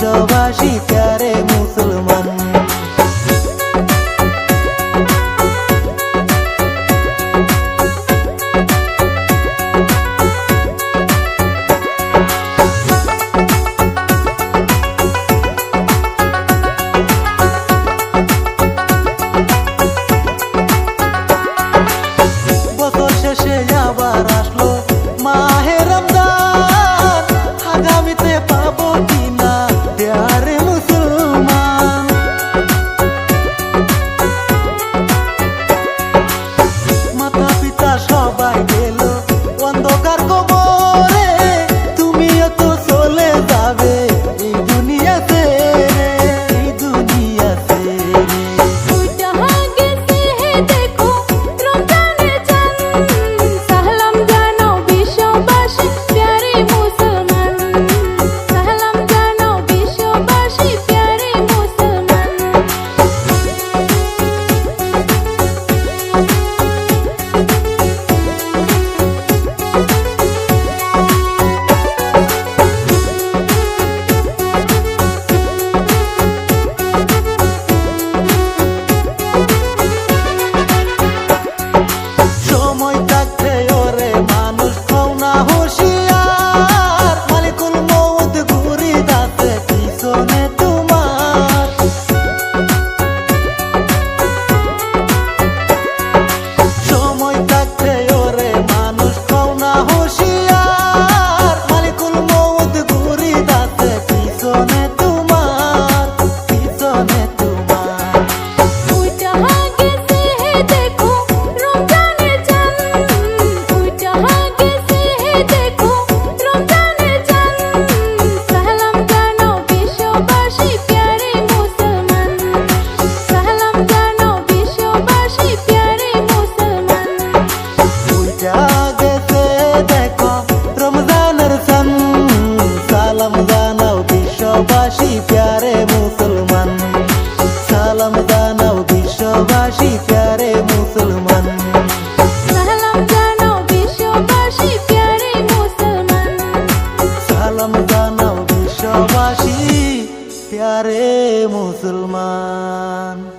বিশ্ববাসী প্যারে মুসলমান। বিশ্ববাসী প্যারে মুসলমান। সালাম জানাও বিশ্ববাসী প্যারে মুসলমান। সালাম জানাও বিশ্ববাসী প্যারে মুসলমান।